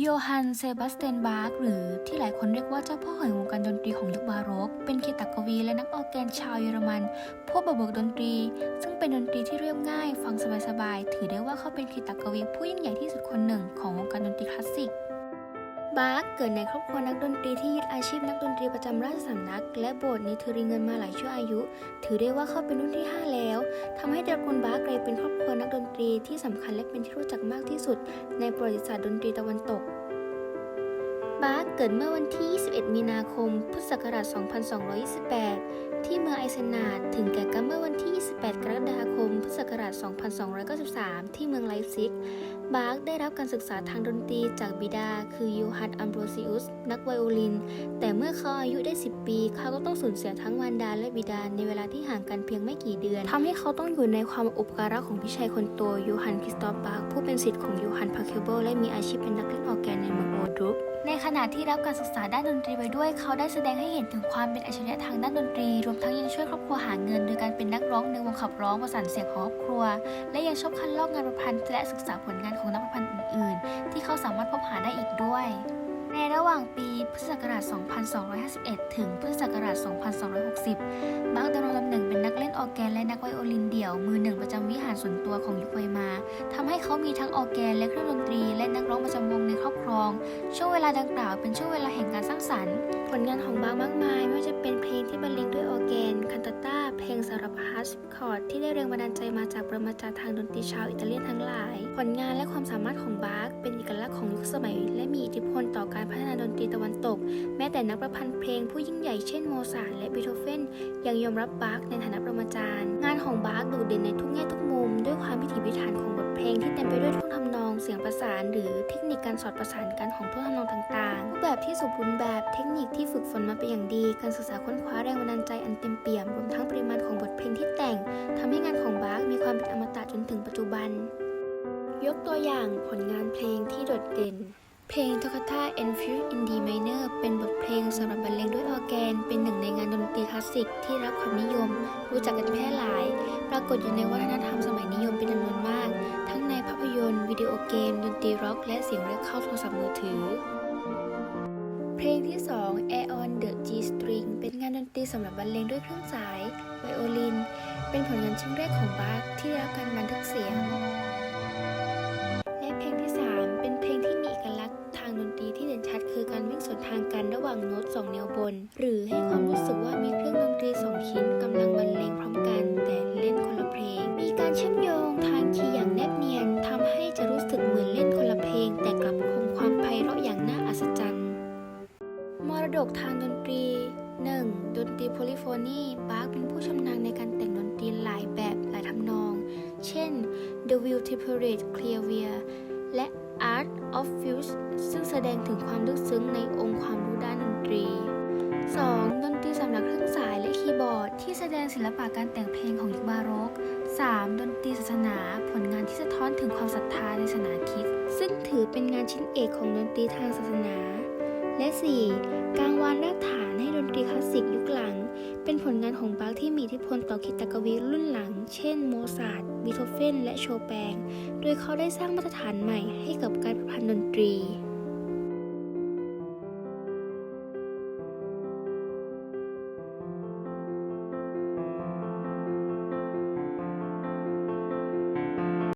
โยฮันเซบาสเตียนบาร์กหรือที่หลายคนเรียกว่าเจ้าพ่อแห่งวงการดนตรีของยุคบาโรก เป็นคีตกวีและนักออร์แกนชาวเยอรมันผู้บเบิกดนตรี ซึ่งเป็นดนตรีที่เรียบง่าย ฟังสบายๆ ถือได้ว่าเขาเป็นคีตกวีผู้ยิ่งใหญ่ที่สุดคนหนึ่งของวงการดนตรีคลาสสิกบาร์กเกิดในครอบครัวนักดนตรีที่ยึดอาชีพนักดนตรีประจำราชสำนัก และโบสถ์ในเทอริเงินมาหลายชั่วอายุ ถือได้ว่าเข้าเป็นรุ่นที่ 5 แล้วทำให้ตระกูลบาร์กลายเป็นครอบครัวนักดนตรีที่สำคัญและเป็นที่รู้จักมากที่สุด ในประวัติศาสตร์ดนตรีตะวันตก บาร์กเกิดเมื่อวันที่ 21 มีนาคม พุทธศักราช 2228 ที่เมืองไอเซนาดถึงแก่กรรมเมื่อวันที่ 28 กรกฎาคมพุทธศัก ราช 2293 ที่เมืองไลป์ซิก บาร์กได้รับการศึกษาทางดนตรีจากบิดา คือยูฮันอัมโบรซิอุส นักไวโอลิน แต่เมื่อเขาอายุได้ 10 ปี เขาก็ต้องสูญเสียทั้งมารดาและบิดาในเวลาที่ห่างกันเพียงไม่กี่เดือนทำให้เขาต้องอยู่ในความอุปการะของพี่ชายคนโตยูฮันคริสตอฟบาร์กผู้เป็นศิษย์ของยูฮันพาเคเบิลและมีอาชีพเป็นนักเล่นออร์แกน ขณะที่รับการศึกษาด้านดนตรีไปด้วย เขาได้แสดงให้เห็นถึงความเป็นอัจฉริยะทางด้านดนตรี รวมทั้งยังช่วยครอบครัวหาเงิน โดยการเป็นนักร้องในวงขับร้องประสานเสียงของครอบครัว และยังชอบคัดลอกงานประพันธ์และศึกษาผลงานของนักประพันธ์อื่น ๆ ที่เขาสามารถพบหาได้อีกด้วย ในระหว่างปีพุทธศักราช 2251 ถึงพุทธศักราช 2260 บาร์กดำรงตำแหน่งเป็นนักเล่นออแกนและนักไวโอลินเดี่ยว มือหนึ่งประจำวิหารส่วนตัวของยุคไวมาทำให้เขามีทั้งออแกนและเครื่องดนตรี และนักร้องประจำวงในครอบครอง ช่วงเวลาดังกล่าวเป็นช่วงเวลาแห่งการสร้างสรรค์ ผลงานของบาร์กมากมายไม่ว่าจะเป็นเพลงที่บรรเลงด้วยออแกน คันตาต้า เพลงสำหรับฮัสคอร์ดที่ได้แรงบันดาลใจมาจากปรมาจารย์ทางดนตรีชาวอิตาเลียนทั้งหลาย ผลงานและความสามารถของบาร์กเป็นเอกลักษณ์ของยุคสมัย และมีอิทธิพลต่อการ ดนตรีตะวันตก แม้แต่นักประพันธ์เพลงผู้ยิ่งใหญ่เช่นโมซาร์ทและบีโธเฟนยังยอมรับบาร์กในฐานะปรมาจารย์ งานของบาร์กโดดเด่นในทุกแง่ทุกมุม ด้วยความพิถีพิถันของบทเพลงที่เต็มไปด้วยท่วงทำนองเสียงประสาน หรือเทคนิคการสอดประสานกันของท่วงทำนองต่างๆรูปแบบที่สมบูรณ์แบบเทคนิคที่ฝึกฝนมาเป็นอย่างดี การศึกษาค้นคว้าแรงบันดาลใจอันเต็มเปี่ยมรวมทั้งปริมาณของบทเพลงที่แต่งทำให้งานของบาร์กมีความเป็นอมตะจนถึงปัจจุบัน ยกตัวอย่างผลงานเพลงที่โดดเด่น เพลง Toccata and Fugue in สสิกที่รับความนิยม รู้จักกันแพร่หลาย ปรากฏอยู่ในวัฒนธรรมสมัยนิยมเป็นจำนวนมาก ทั้งในภาพยนตร์วิดีโอเกม ดนตรีร็อก และเสียงเรียกเข้าโทรศัพท์มือถือ เพลงที่ 2 Air on the G String เป็นงานดนตรีสำหรับบรรเลงด้วยเครื่องสายไวโอลิน เป็นผลงานชิ้นแรกของบาร์ที่ได้รับการบันทึกเสียงางกันระหว่างโน้ตสองแนวบน หรือให้ความรู้สึกว่ามีเครื่องดนตรีสองชิ้นกำลังบรรเลงพร้อมกัน แต่เล่นคนละเพลง มีการเชื่อมโยงทางคีย์อย่างแนบเนียนทำให้จะรู้สึกเหมือนเล่นคนละเพลง แต่กลับคงความไพเราะอย่างน่าอัศจรรย์มรดกทางดนตรี 1. ดนตรีโพลิโฟนีบาร์กเป็นผู้ชำนาญในการแต่งดนตรีหลายแบบหลายทำนอง เช่น The Will Temperate Clavier และ Art of Fuse ซึ่งแสดงถึงความลึกซึ้งในองค์ความรู้ด้านดนตรี 2. ดนตรีสำหรับเครื่องสายและคีย์บอร์ด ที่แสดงศิลปะการแต่งเพลงของยุคบาโรก 3. ดนตรีศาสนา ผลงานที่สะท้อนถึงความศรัทธาในศาสนาคริสต์ซึ่งถือเป็นงานชิ้นเอกของดนตรีทางศาสนา และ 4. การวางรากฐาน คิต่อคิตกวีรุ่นหลัง เช่นโมซาร์ทบีโธเฟน และโชแปง โดยเขาได้สร้างมาตรฐานใหม่ให้กับการประพันธ์ดนตรี